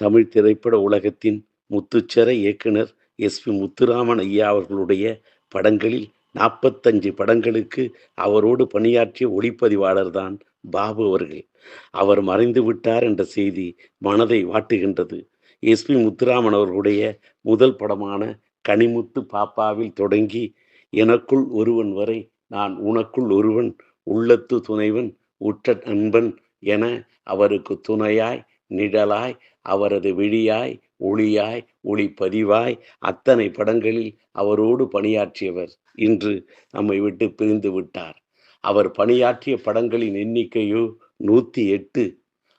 தமிழ் திரைப்பட உலகத்தின் முத்துச்சர இயக்குனர் எஸ். பி. முத்துராமன் ஐயா அவர்களுடைய படங்களில் நாற்பத்தஞ்சு படங்களுக்கு அவரோடு பணியாற்றிய ஒளிப்பதிவாளர் தான் பாபு அவர்கள். அவர் மறைந்து விட்டார் என்ற செய்தி மனதை வாட்டுகின்றது. எஸ். பி. முத்துராமன் அவர்களுடைய முதல் படமான கனிமுத்து பாப்பாவில் தொடங்கி எனக்குள் ஒருவன் வரை நான் உனக்குள் ஒருவன் உள்ளத்து துணைவன் உற்ற நண்பன் என அவருக்கு துணையாய் நிழலாய் அவரது விழியாய் ஒளியாய் ஒளிப்பதிவாய் அத்தனை படங்களில் அவரோடு பணியாற்றியவர் இன்று நம்மை விட்டு பிரிந்து விட்டார். அவர் பணியாற்றிய படங்களின் எண்ணிக்கையோ நூற்றி எட்டு.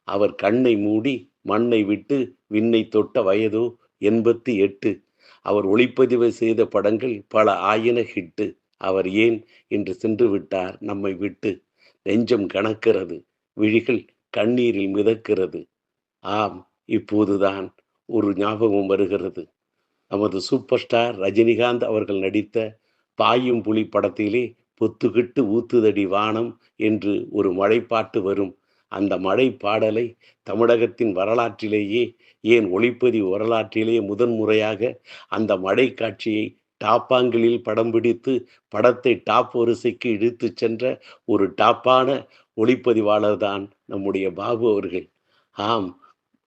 அவர் கண்ணை மூடி மண்ணை விட்டு விண்ணை தொட்ட வயதோ எண்பத்தி எட்டு. அவர் ஒளிப்பதிவு செய்த படங்கள் பல ஆயின ஹிட்டு. அவர் ஏன் இன்று சென்று விட்டார் நம்மை விட்டு? நெஞ்சம் கணக்கிறது விழிகள் கண்ணீரில் மிதக்கிறது. ஆம் இப்போதுதான் ஒரு ஞாபகம் வருகிறது. நமது சூப்பர் ஸ்டார் ரஜினிகாந்த் அவர்கள் நடித்த பாயும் புலி படத்திலே பொத்துக்கிட்டு ஊத்துதடி வானம் என்று ஒரு மழைப்பாட்டு வரும். அந்த மழை பாடலை தமிழகத்தின் வரலாற்றிலேயே ஏன் ஒளிப்பதிவு வரலாற்றிலேயே முதன்முறையாக அந்த மழை காட்சியை டாப்பாங்கிலில் படம் பிடித்து படத்தை டாப் வரிசைக்கு இழுத்து சென்ற ஒரு டாப்பான ஒளிப்பதிவாளர் தான் நம்முடைய பாபு அவர்கள். ஆம்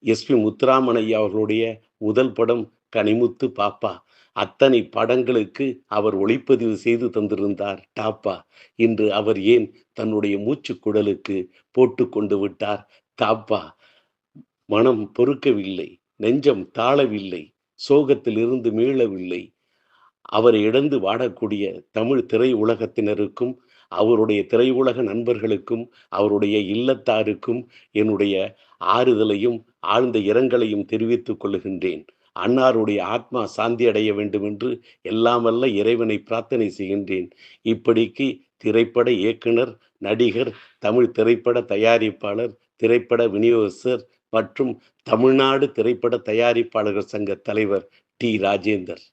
எஸ்பி முத்துராமன் ஐயா அவர்களுடைய முதல் படம் கனிமுத்து பாப்பா. அத்தனை படங்களுக்கு அவர் ஒளிப்பதிவு செய்து தந்திருந்தார் டாப்பா. இன்று அவர் ஏன் தன்னுடைய மூச்சு குடலுக்கு போட்டு கொண்டு விட்டார் தாப்பா மனம் பொறுக்கவில்லை நெஞ்சம் தாழவில்லை சோகத்திலிருந்து மீளவில்லை. அவரை இழந்து வாடக்கூடிய தமிழ் திரை உலகத்தினருக்கும் அவருடைய திரையுலக நண்பர்களுக்கும் அவருடைய இல்லத்தாருக்கும் என்னுடைய ஆறுதலையும் ஆழ்ந்த இரங்கலையும் தெரிவித்துக் கொள்கின்றேன். அன்னாருடைய ஆத்மா சாந்தி அடைய வேண்டும் என்று எல்லாமல்ல இறைவனை பிரார்த்தனை செய்கின்றேன். இப்படிக்கு திரைப்பட இயக்குனர் நடிகர் தமிழ் திரைப்பட தயாரிப்பாளர் திரைப்பட விநியோகஸ்தர் மற்றும் தமிழ்நாடு திரைப்பட தயாரிப்பாளர்கள் சங்க தலைவர் டி. ராஜேந்தர்.